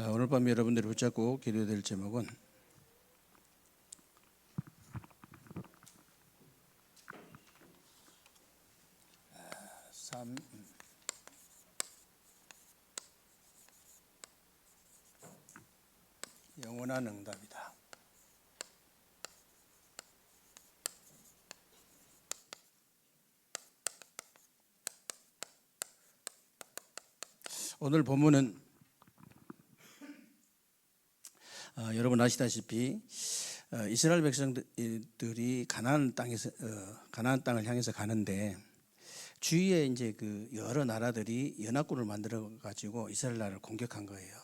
어, 오늘 밤 여러분들이 붙잡고 기도될 제목은 삶 영원한 응답이다. 오늘 본문은 어, 여러분 아시다시피 어, 이스라엘 백성들이 가나안 땅에서 어, 가나안 땅을 향해서 가는데 주위에 이제 그 여러 나라들이 연합군을 만들어 가지고 이스라엘 나라를 공격한 거예요.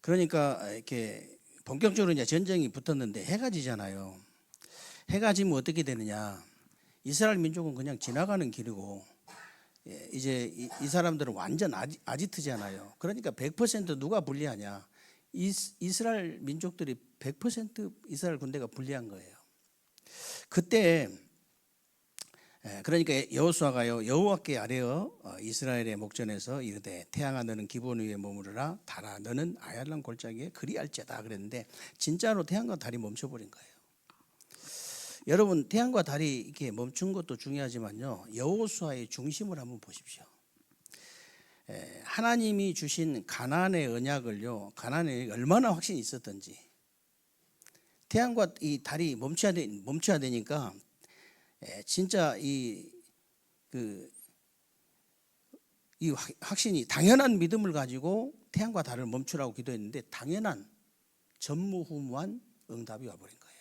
그러니까 이렇게 본격적으로 이제 전쟁이 붙었는데 해가 지잖아요. 해가 지면 어떻게 되느냐? 이스라엘 민족은 그냥 지나가는 길이고 예, 이제 이, 이 사람들은 완전 아지, 아지 트잖아요. 그러니까 100% 누가 불리하냐? 이스, 이스 라엘 민족들이 100% 이스라엘 군대가 불리한 거예요. 그때 예, 그러니까 여호수아가요 여호와께 아뢰어 어, 이스라엘의 목전에서 이르되 태양아 너는 기본 위에 머무르라 달아 너는 아얄란 골짜기에 그리할지다 그랬는데 진짜로 태양과 달이 멈춰버린 거예요. 여러분 태양과 달이 이렇게 멈춘 것도 중요하지만요 여호수아의 중심을 한번 보십시오. 에, 하나님이 주신 가나안의 언약을요 가나안에 얼마나 확신이 있었던지 태양과 이 달이 멈춰야 되, 멈춰야 되니까 에, 진짜 이 그, 이 확신이 당연한 믿음을 가지고 태양과 달을 멈추라고 기도했는데 당연한 전무후무한 응답이 와버린 거예요.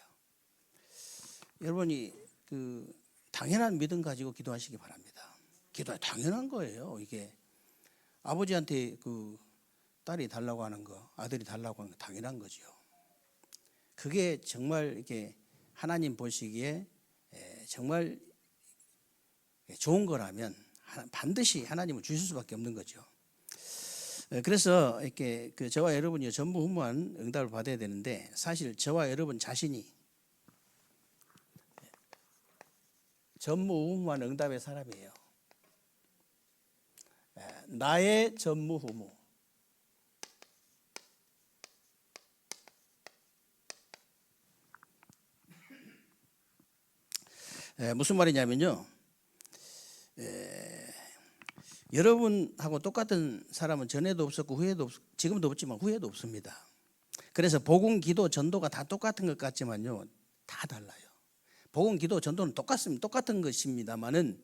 여러분이 그 당연한 믿음 가지고 기도하시기 바랍니다. 기도가 당연한 거예요. 이게 아버지한테 그 딸이 달라고 하는 거, 아들이 달라고 하는 거 당연한 거죠. 그게 정말 이렇게 하나님 보시기에 정말 좋은 거라면 반드시 하나님은 주실 수밖에 없는 거죠. 그래서 이렇게 그 저와 여러분이 전무후무한 응답을 받아야 되는데 사실 저와 여러분 자신이 전무후무한 응답의 사람이에요. 나의 전무후무. 무슨 말이냐면요. 에, 여러분하고 똑같은 사람은 전에도 없었고 후에도 없, 지금도 없지만 후에도 없습니다. 그래서 복음, 기도, 전도가 다 똑같은 것 같지만요, 다 달라요. 복음, 기도, 전도는 똑같습니다. 똑같은 것입니다만은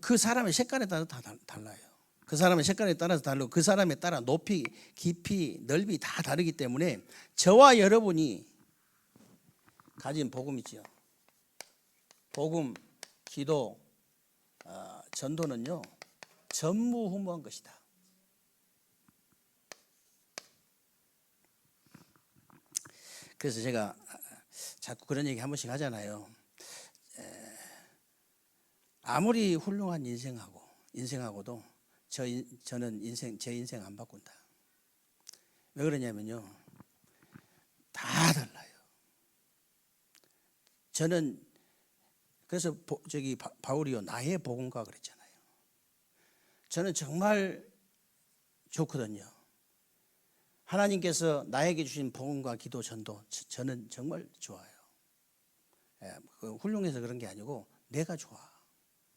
그 사람의 색깔에 따라 다 달라요. 그 사람의 색깔에 따라서 다르고 그 사람에 따라 높이, 깊이, 넓이 다 다르기 때문에 저와 여러분이 가진 복음이지요. 복음, 기도, 어, 전도는요 전무후무한 것이다. 그래서 제가 자꾸 그런 얘기 한 번씩 하잖아요. 아무리 훌륭한 인생하고 인생하고도 저 저는 인생 제 인생 안 바꾼다. 왜 그러냐면요. 다 달라요. 저는 그래서 저기 바울이요 나의 복음과 그랬잖아요. 저는 정말 좋거든요. 하나님께서 나에게 주신 복음과 기도 전도 저는 정말 좋아요. 예, 그 훌륭해서 그런 게 아니고 내가 좋아.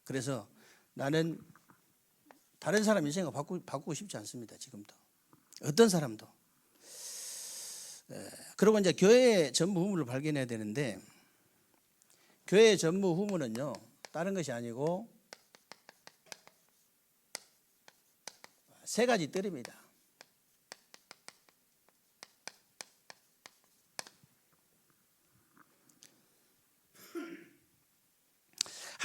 그래서 나는 다른 사람 인생을 바꾸, 바꾸고 싶지 않습니다. 지금도 어떤 사람도. 예, 그리고 이제 교회의 전부 후문을 발견해야 되는데 교회 전무 후문은요 다른 것이 아니고 세 가지 뜰입니다.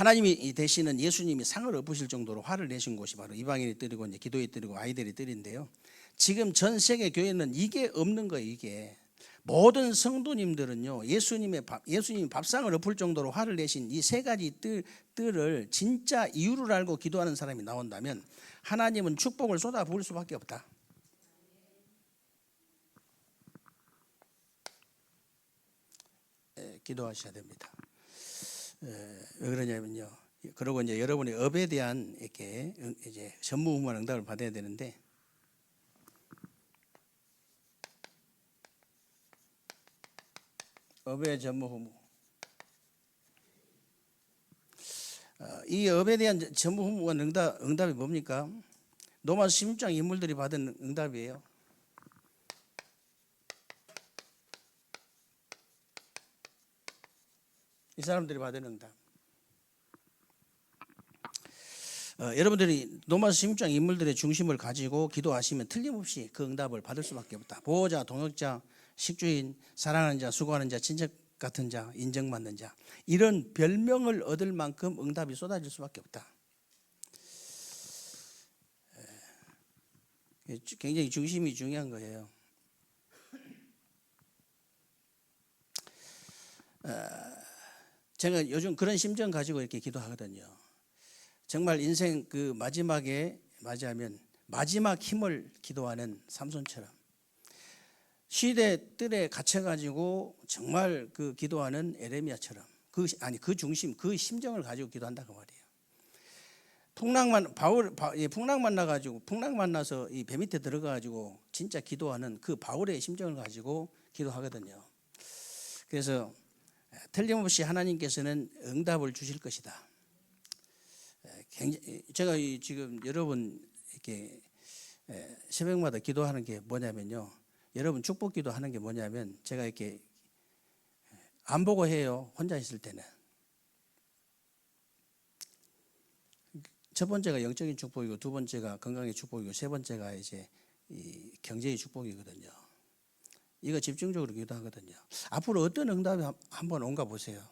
하나님이 대신은 예수님이 상을 엎으실 정도로 화를 내신 곳이 바로 이방인이 뜰이고 이제 기도의 뜰이고 아이들이 뜰인데요. 지금 전 세계 교회는 이게 없는 거예요. 이게 모든 성도님들은요 예수님의 밥, 예수님 밥상을 엎을 정도로 화를 내신 이 세 가지 뜰, 뜰을 진짜 이유를 알고 기도하는 사람이 나온다면 하나님은 축복을 쏟아 부을 수밖에 없다. 에, 기도하셔야 됩니다. 왜 그러냐면요. 그러고 이제 여러분이 업에 대한 이렇게 이제 전무후무한 응답을 받아야 되는데 업의 전무후무. 어, 이 업에 대한 전무후무한 응답 응답이 뭡니까? 노마 16장 인물들이 받은 응답이에요. 이 사람들이 받은 응답. 어, 여러분들이 노마스 16장 인물들의 중심을 가지고 기도하시면 틀림없이 그 응답을 받을 수밖에 없다. 보호자, 동역자, 식주인, 사랑하는 자, 수고하는 자, 친척 같은 자, 인정받는 자 이런 별명을 얻을 만큼 응답이 쏟아질 수밖에 없다. 예, 굉장히 중심이 중요한 거예요. 어, 제가 요즘 그런 심정 가지고 이렇게 기도하거든요. 정말 인생 그 마지막에 맞이하면 마지막 힘을 기도하는 삼손처럼 시대 뜰에 갇혀 가지고 정말 그 기도하는 에레미야처럼 그 아니 그 중심 그 심정을 가지고 기도한다 그 말이에요. 풍랑만 바울 바, 예, 풍랑 만나 가지고 풍랑 만나서 이 배 밑에 들어가 가지고 진짜 기도하는 그 바울의 심정을 가지고 기도하거든요. 그래서 틀림없이 하나님께서는 응답을 주실 것이다. 굉장히 제가 이 지금 여러분 이렇게 새벽마다 기도하는 게 뭐냐면요. 여러분 축복 기도하는 게 뭐냐면 제가 이렇게 안 보고 해요. 혼자 있을 때는. 첫 번째가 영적인 축복이고 두 번째가 건강의 축복이고 세 번째가 이제 이 경제의 축복이거든요. 이거 집중적으로 기도하거든요. 앞으로 어떤 응답이 한번 온가 보세요.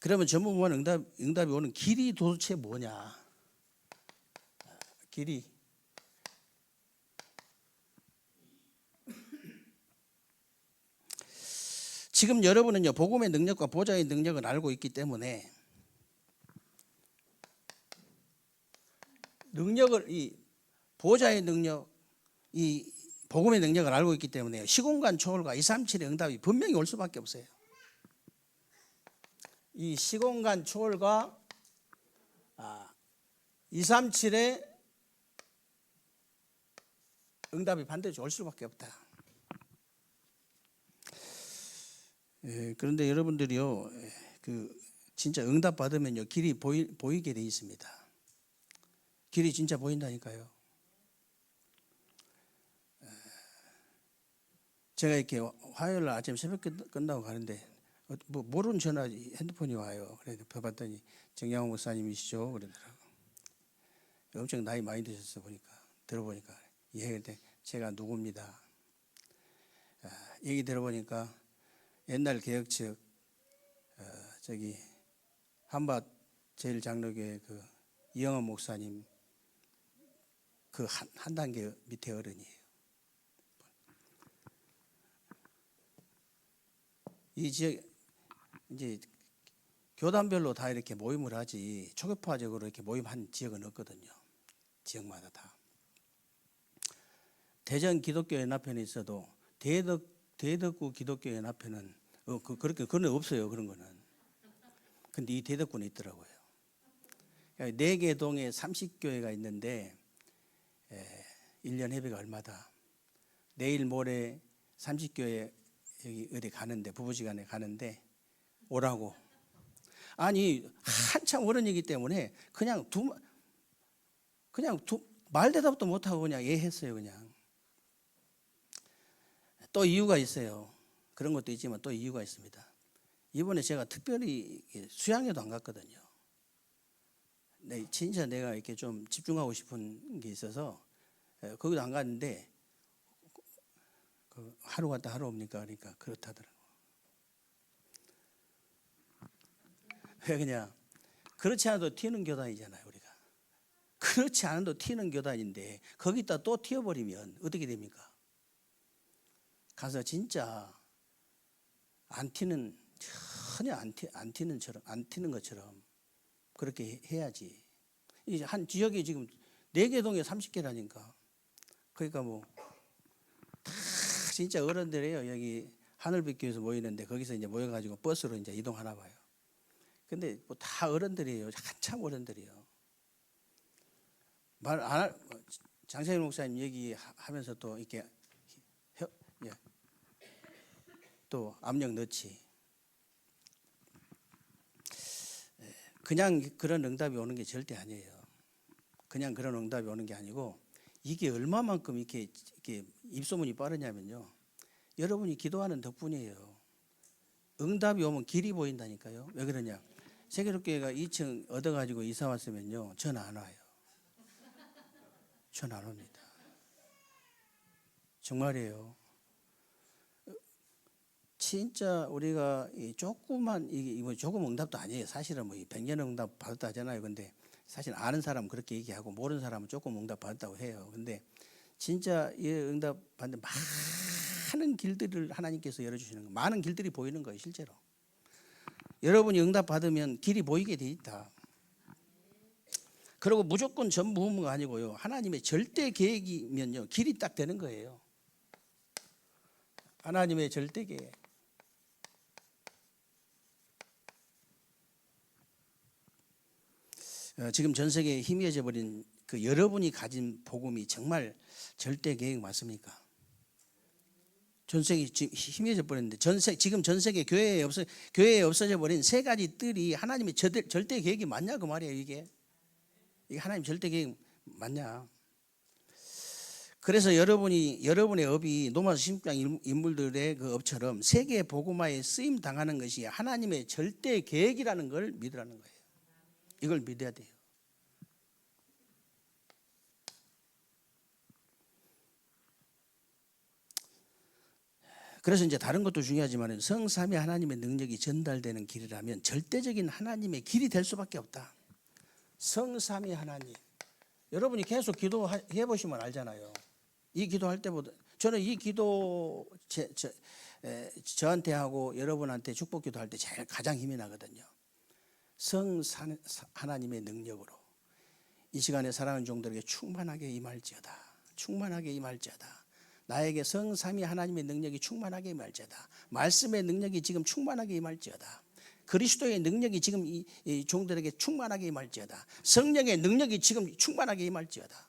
그러면 전문만 응답 응답이 오는 길이 도대체 뭐냐? 길이 지금 여러분은요 복음의 능력과 보좌의 능력을 알고 있기 때문에 능력을 이 보좌의 능력 이 복음의 능력을 알고 있기 때문에 시공간 초월과 237의 응답이 분명히 올 수밖에 없어요. 이 시공간 초월과 아, 237의 응답이 반드시 올 수밖에 없다. 예, 그런데 여러분들이요, 예, 그 진짜 응답 받으면요 길이 보이, 보이게 돼 있습니다. 길이 진짜 보인다니까요. 예, 제가 이렇게 화요일 날 아침 새벽 끝나고 가는데 어, 뭐 모르는 전화 핸드폰이 와요. 그래서 펴봤더니 정양호 목사님이시죠? 그러더라고. 엄청 나이 많이 드셨어 보니까 들어보니까 예, 근데 제가 누굽니다. 아, 얘기 들어보니까 옛날 개혁 측 어, 저기 한밭 제일 장로교회 그 이영원 목사님 그 한 한 단계 밑에 어른이에요. 이 지역 이제 교단별로 다 이렇게 모임을 하지 초교파적으로 이렇게 모임한 지역은 없거든요. 지역마다 다. 대전 기독교 연합회는 있어도 대덕 대덕구 기독교 연합회는 어, 그, 그렇게 그건 없어요 그런 거는. 근데 이 대덕구는 있더라고요. 네 개 동에 30교회가 있는데 에, 1년 회비가 얼마다. 내일 모레 30교회 여기 어디 가는데 부부지간에 가는데 오라고. 아니 한참 어른이기 때문에 그냥 두 그냥 두, 말 대답도 못 하고 그냥 예 했어요 그냥. 또 이유가 있어요. 그런 것도 있지만 또 이유가 있습니다. 이번에 제가 특별히 수양에도 안 갔거든요. 네, 진짜 내가 이렇게 좀 집중하고 싶은 게 있어서 거기도 안 갔는데 그 하루 갔다 하루 옵니까? 그러니까 그렇다더라고. 왜 그냥 그렇지 않아도 튀는 교단이잖아요 우리가. 그렇지 않아도 튀는 교단인데 거기다 또 튀어버리면 어떻게 됩니까? 가서 진짜 안 튀는 전혀 안, 튀, 안 튀는 처럼 안 튀는 것처럼 그렇게 해야지. 한 지역이 지금 네 개 동에 30개라니까. 그러니까 뭐 다 진짜 어른들이에요. 여기 하늘빛 교에서 모이는데 거기서 이제 모여가지고 버스로 이제 이동하나 봐요. 근데 뭐 다 어른들이에요. 한참 어른들이에요. 말 안 할, 장세일 목사님 얘기하면서 또 이렇게 혀- 예. 또 압력 넣지. 예, 그냥 그런 응답이 오는 게 절대 아니에요. 그냥 그런 응답이 오는 게 아니고 이게 얼마만큼 이렇게, 이렇게 입소문이 빠르냐면요. 여러분이 기도하는 덕분이에요. 응답이 오면 길이 보인다니까요. 왜 그러냐? 세계롭교회가 2층 얻어가지고 이사 왔으면요. 전 안 와요. 전 안 옵니다. 정말이에요. 진짜 우리가 이 조그만 이게 뭐 조금 응답도 아니에요. 사실은 뭐 100년 응답 받았다 하잖아요. 근데 사실 아는 사람은 그렇게 얘기하고 모르는 사람은 조금 응답 받았다고 해요. 근데 진짜 이 응답 받는 많은 길들을 하나님께서 열어주시는 거, 많은 길들이 보이는 거예요, 실제로. 여러분이 응답 받으면 길이 보이게 돼 있다. 그리고 무조건 전부후무가 아니고요. 하나님의 절대 계획이면요. 길이 딱 되는 거예요. 하나님의 절대 계획. 지금 전 세계에 희미해져 버린 그 여러분이 가진 복음이 정말 절대 계획 맞습니까? 전 세계 희미해져 버렸는데 전세 지금 전 세계 교회에 없어 교회에 없어져 버린 세 가지 뜰이 하나님의 절대, 절대 계획이 맞냐 그 말이에요 이게 이게 하나님 절대 계획 맞냐? 그래서 여러분이 여러분의 업이 노마스 심장 인물들의 그 업처럼 세계 복음화에 쓰임 당하는 것이 하나님의 절대 계획이라는 걸 믿으라는 거예요. 이걸 믿어야 돼요. 그래서 이제 다른 것도 중요하지만 성삼위 하나님의 능력이 전달되는 길이라면 절대적인 하나님의 길이 될 수밖에 없다. 성삼위 하나님. 여러분이 계속 기도해 보시면 알잖아요. 이 기도할 때보다 저는 이 기도 제, 저, 에, 저한테 하고 여러분한테 축복 기도할 때 제일 가장 힘이 나거든요. 성 하나님의 능력으로 이 시간에 사랑하는 종들에게 충만하게 임할지어다. 충만하게 임할지어다. 나에게 성삼위 하나님의 능력이 충만하게 임할지어다. 말씀의 능력이 지금 충만하게 임할지어다. 그리스도의 능력이 지금 이, 이 종들에게 충만하게 임할지어다. 성령의 능력이 지금 충만하게 임할지어다.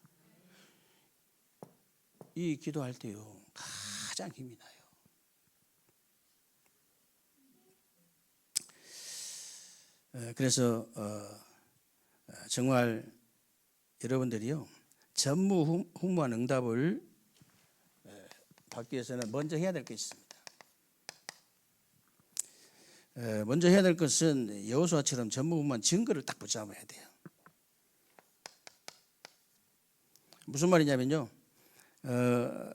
이 기도할 때요 가장 힘이 나요. 어, 그래서 어, 정말 여러분들이요 전무후무한 응답을 받기 위해서는 먼저 해야 될 게 있습니다. 먼저 해야 될 것은 여호수아처럼 전무후무한 증거를 딱 붙잡아야 돼요. 무슨 말이냐면요. 어,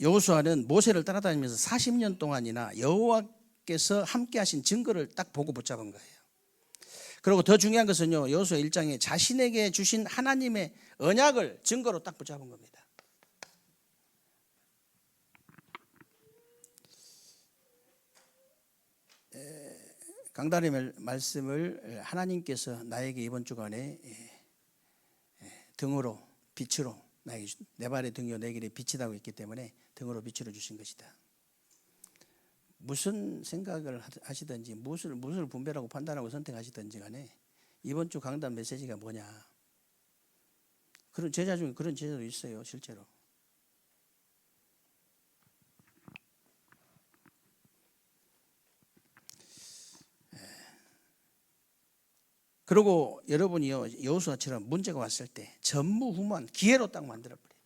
여호수아는 모세를 따라다니면서 40년 동안이나 여호와 께서 함께 하신 증거를 딱 보고 붙잡은 거예요. 그리고 더 중요한 것은요. 여호수아 1장에 자신에게 주신 하나님의 언약을 증거로 딱 붙잡은 겁니다. 강다림의 말씀을 하나님께서 나에게 이번 주간에 등으로 빛으로 내 발의 등이요 내 길에 빛이라고 했기 때문에 등으로 빛으로 주신 것이다. 무슨 생각을 하시든지 무엇을 무엇을 분별하고 판단하고 선택하시든지 간에 이번 주 강단 메시지가 뭐냐? 그런 제자 중에 그런 제자도 있어요, 실제로. 그리고 여러분이요 여호수아처럼 문제가 왔을 때 전무후무한 기회로 딱 만들어 버려야 돼요.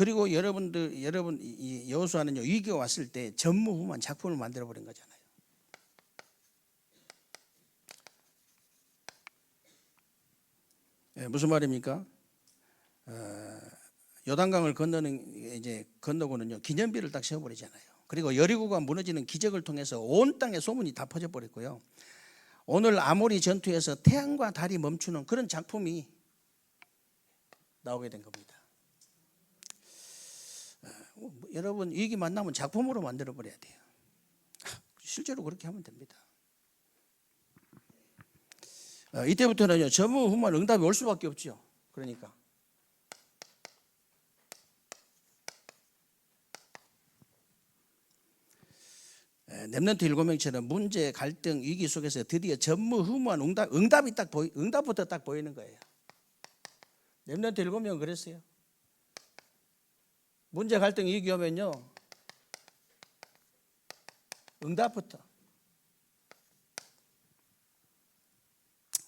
그리고 여러분들 여러분 이 여호수아는요 위기가 왔을 때 전무후무한 작품을 만들어 버린 거잖아요. 예, 무슨 말입니까? 어, 요단강을 건너는 이제 건너고는요 기념비를 딱 세워버리잖아요. 그리고 여리고가 무너지는 기적을 통해서 온 땅에 소문이 다 퍼져 버렸고요. 오늘 아모리 전투에서 태양과 달이 멈추는 그런 작품이 나오게 된 겁니다. 어, 여러분 위기 만나면 작품으로 만들어 버려야 돼요. 실제로 그렇게 하면 됩니다. 어, 이때부터는요 전무후무한 응답이 올 수밖에 없죠. 그러니까 에, 랩런트 일곱 명처럼 문제, 갈등, 위기 속에서 드디어 전무후무한 응답, 응답이 딱 보이, 응답부터 딱 보이는 거예요. 랩런트 일곱 명은 그랬어요. 문제, 갈등, 위기 오면요, 응답부터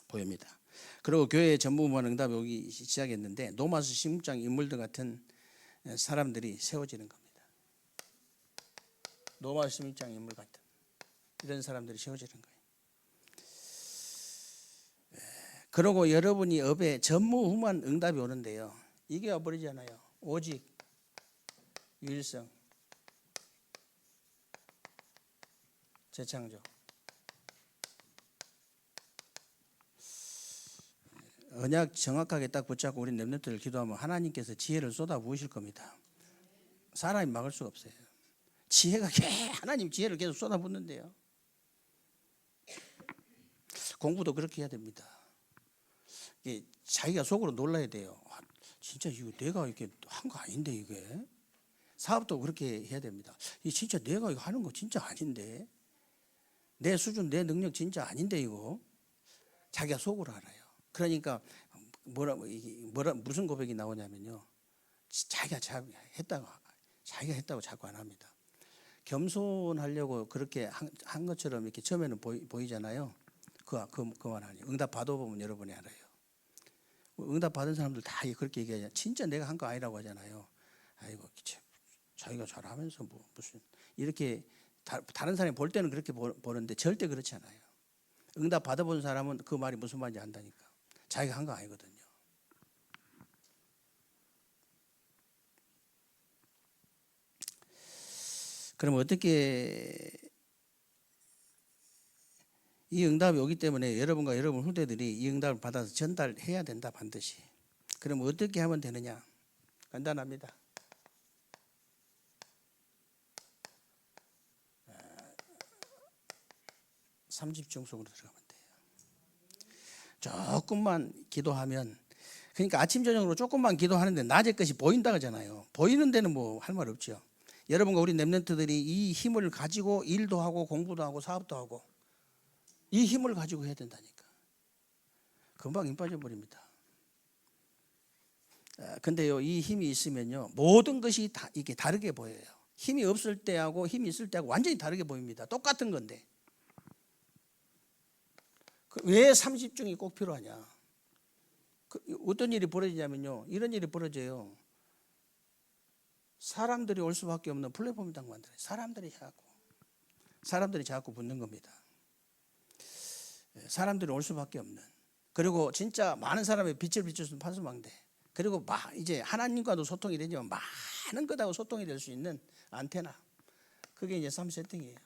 보입니다. 그리고 교회에 전무후무한 응답이 오기 시작했는데 노마스 심장 인물들 같은 사람들이 세워지는 겁니다. 노마스 심장 인물 같은 이런 사람들이 세워지는 거예요. 예, 그리고 여러분이 업에 전무후무한 응답이 오는데요. 이게 와버리잖아요. 오직 유일성 재창조 언약 정확하게 딱 붙잡고 우리 랩런트를 기도하면 하나님께서 지혜를 쏟아 부으실 겁니다. 사람이 막을 수가 없어요. 지혜가 계 하나님 지혜를 계속 쏟아 붓는데요. 공부도 그렇게 해야 됩니다. 자기가 속으로 놀라야 돼요. 아, 진짜 이거 내가 이렇게 한 거 아닌데 이게 사업도 그렇게 해야 됩니다. 이 진짜 내가 이거 하는 거 진짜 아닌데 내 수준 내 능력 진짜 아닌데 이거 자기가 속으로 알아요. 그러니까 뭐라 이게 뭐라 무슨 고백이 나오냐면요. 자기가 자, 했다고 자기가 했다고 자꾸 안 합니다. 겸손하려고 그렇게 한, 한 것처럼 이렇게 처음에는 보이, 보이 잖아요. 그, 그, 그만 아니에요. 응답 받아보면 여러분이 알아요. 응답 받은 사람들 다 그렇게 얘기하잖아요. 진짜 내가 한 거 아니라고 하잖아요. 아이고, 참, 자기가 잘하면서 뭐 무슨 이렇게 다, 다른 사람이 볼 때는 그렇게 보, 보는데 절대 그렇지 않아요. 응답 받아본 사람은 그 말이 무슨 말인지 안다니까. 자기가 한 거 아니거든요. 그럼 어떻게 이 응답이 오기 때문에 여러분과 여러분 후대들이 이 응답을 받아서 전달해야 된다 반드시. 그럼 어떻게 하면 되느냐? 간단합니다. 30중 속으로 들어가면 돼요. 조금만 기도하면 그러니까 아침 저녁으로 조금만 기도하는데 낮에 것이 보인다 하잖아요. 보이는 데는 뭐 할 말 없죠. 여러분과 우리 랩런트들이 이 힘을 가지고 일도 하고 공부도 하고 사업도 하고 이 힘을 가지고 해야 된다니까. 금방 힘 빠져 버립니다. 아, 근데요, 이 힘이 있으면요, 모든 것이 다 이게 다르게 보여요. 힘이 없을 때하고 힘이 있을 때하고 완전히 다르게 보입니다. 똑같은 건데. 그왜 30중이 꼭 필요하냐? 그 어떤 일이 벌어지냐면요. 이런 일이 벌어져요. 사람들이 올 수밖에 없는 플랫폼을 딱 만들어요. 사람들이 해갖고. 사람들이 자꾸 붙는 겁니다. 예, 사람들이 올 수밖에 없는. 그리고 진짜 많은 사람의 빛을 비춰주는 판수망대. 그리고 막 이제 하나님과도 소통이 되지만 많은 것하고 소통이 될 수 있는 안테나. 그게 이제 3세팅이에요.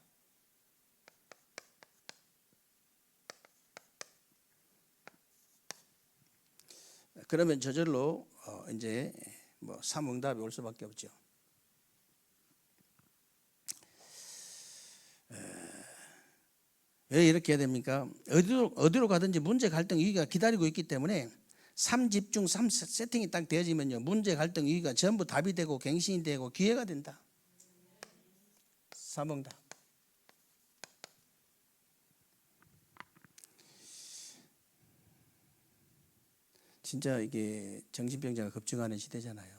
그러면 저절로 어 이제 뭐 삼응답이 올 수밖에 없죠. 왜 이렇게 해야 됩니까? 어디로 어디로 가든지 문제 갈등 위기가 기다리고 있기 때문에 3집중 3 세팅이 딱 되어지면요. 문제 갈등 위기가 전부 답이 되고 갱신이 되고 기회가 된다. 삼응답. 진짜 이게 정신병자가 급증하는 시대잖아요.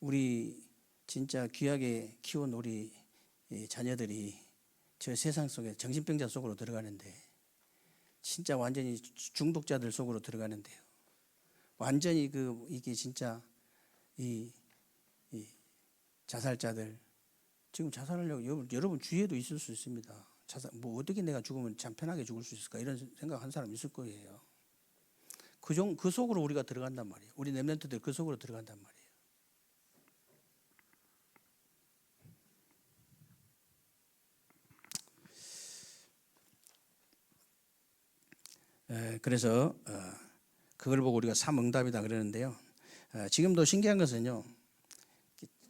우리 진짜 귀하게 키운 우리 자녀들이 저 세상 속에 정신병자 속으로 들어가는데 진짜 완전히 중독자들 속으로 들어가는데요. 완전히 그 이게 진짜 이, 이 자살자들 지금 자살하려고 여러분, 여러분 주위에도 있을 수 있습니다. 자살 뭐 어떻게 내가 죽으면 참 편하게 죽을 수 있을까 이런 생각 한 사람 있을 거예요. 그, 종, 그 속으로 우리가 들어간단 말이에요. 우리 랩런트들 그 속으로 들어간단 말이에요. 에, 그래서 어, 그걸 보고 우리가 삼응답이다 그러는데요. 어, 지금도 신기한 것은요.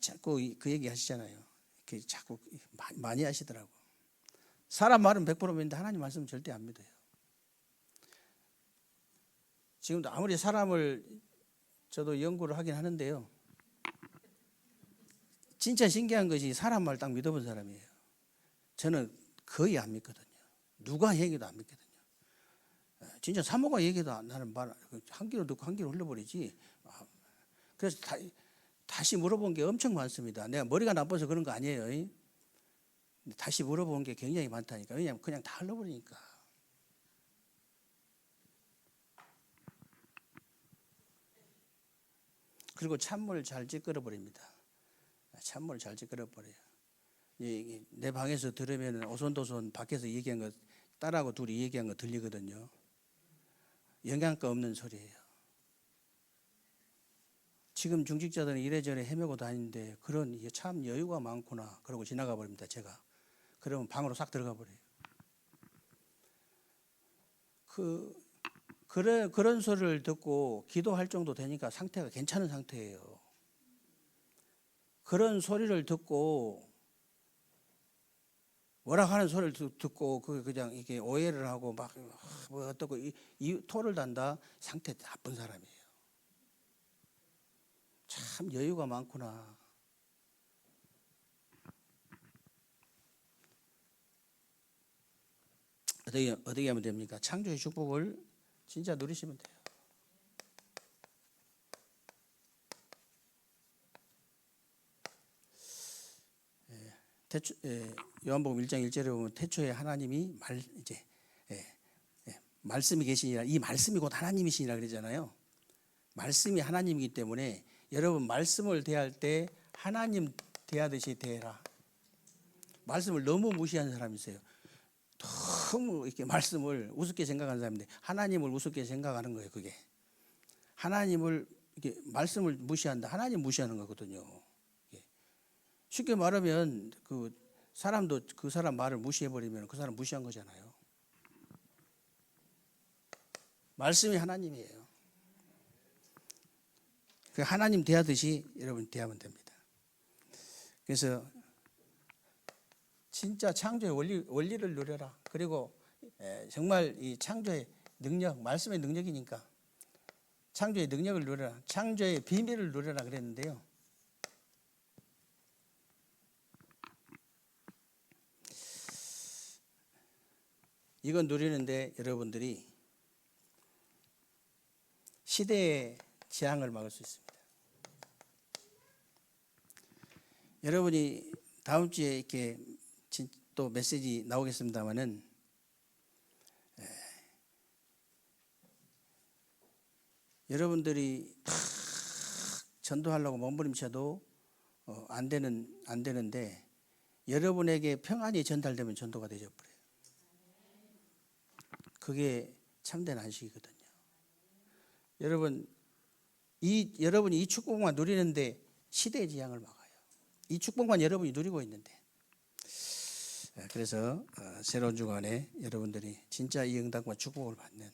자꾸 그 얘기 하시잖아요. 자꾸 많이 하시더라고. 사람 말은 100% 믿는데 하나님 말씀은 절대 안 믿어요. 지금도 아무리 사람을 저도 연구를 하긴 하는데요. 진짜 신기한 것이 사람 말 딱 믿어본 사람이에요. 저는 거의 안 믿거든요. 누가 얘기도 안 믿거든요. 예, 진짜 사모가 얘기도 안 나는 말 한 귀로 듣고 한 귀로 흘려버리지. 아, 그래서 다, 다시 물어본 게 엄청 많습니다. 내가 머리가 나빠서 그런 거 아니에요. 다시 물어본 게 굉장히 많다니까. 왜냐하면 그냥 다 흘러버리니까. 그리고 찬물을 잘 찌끄러 버립니다. 찬물을 잘 찌끄러 버려요. 내 방에서 들으면 오손도손 밖에서 얘기한 거 딸하고 둘이 얘기한 거 들리거든요. 영양가 없는 소리예요. 지금 중직자들은 이래저래 헤매고 다니는데 그런 참 여유가 많구나 그러고 지나가 버립니다. 제가 그러면 방으로 싹 들어가 버려요. 그 그래 그런 소리를 듣고 기도할 정도 되니까 상태가 괜찮은 상태예요. 그런 소리를 듣고 뭐라 하는 소리를 듣- 듣고 그 그냥 이게 오해를 하고 막 뭐 어떻고 이, 이 토를 단다 상태 나쁜 사람이에요. 참 여유가 많구나. 어떻게 어떻게 하면 됩니까? 창조의 축복을 진짜 누리시면 돼요. 예, 예, 요한복음 1장 1절에 보면 태초에 하나님이 말 이제 예, 예, 말씀이 계시니라 이 말씀이 곧 하나님이시니라 그러잖아요. 말씀이 하나님이기 때문에 여러분 말씀을 대할 때 하나님 대하듯이 대해라. 말씀을 너무 무시하는 사람이 있어요. 너무 이렇게 말씀을 우습게 생각하는 사람인데 하나님을 우습게 생각하는 거예요. 그게 하나님을 이렇게 말씀을 무시한다. 하나님 무시하는 거거든요. 예. 쉽게 말하면 그 사람도 그 사람 말을 무시해 버리면 그 사람 무시한 거잖아요. 말씀이 하나님이에요. 그 하나님 대하듯이 여러분 대하면 됩니다. 그래서 진짜 창조의 원리 원리를 누려라. 그리고 에, 정말 이 창조의 능력, 말씀의 능력이니까 창조의 능력을 누려라. 창조의 비밀을 누려라 그랬는데요. 이건 누리는데 여러분들이 시대의 재앙을 막을 수 있습니다. 여러분이 다음 주에 이렇게 진- 또 메시지 나오겠습니다만은 여러분들이 탁 전도하려고 몸부림쳐도 어, 안 되는 안 되는데 여러분에게 평안이 전달되면 전도가 되져 버려요. 그게 참된 안식이거든요. 여러분 이 여러분이 이 축복만 누리는데 시대의 지향을 막아요. 이 축복만 여러분이 누리고 있는데 예, 그래서 어, 새로운 주간에 여러분들이 진짜 이 응답과 축복을 받는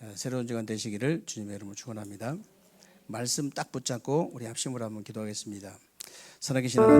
어, 새로운 주간 되시기를 주님의 이름으로 축원합니다. 말씀 딱 붙잡고 우리 합심으로 한번 기도하겠습니다. 살아계신 하나님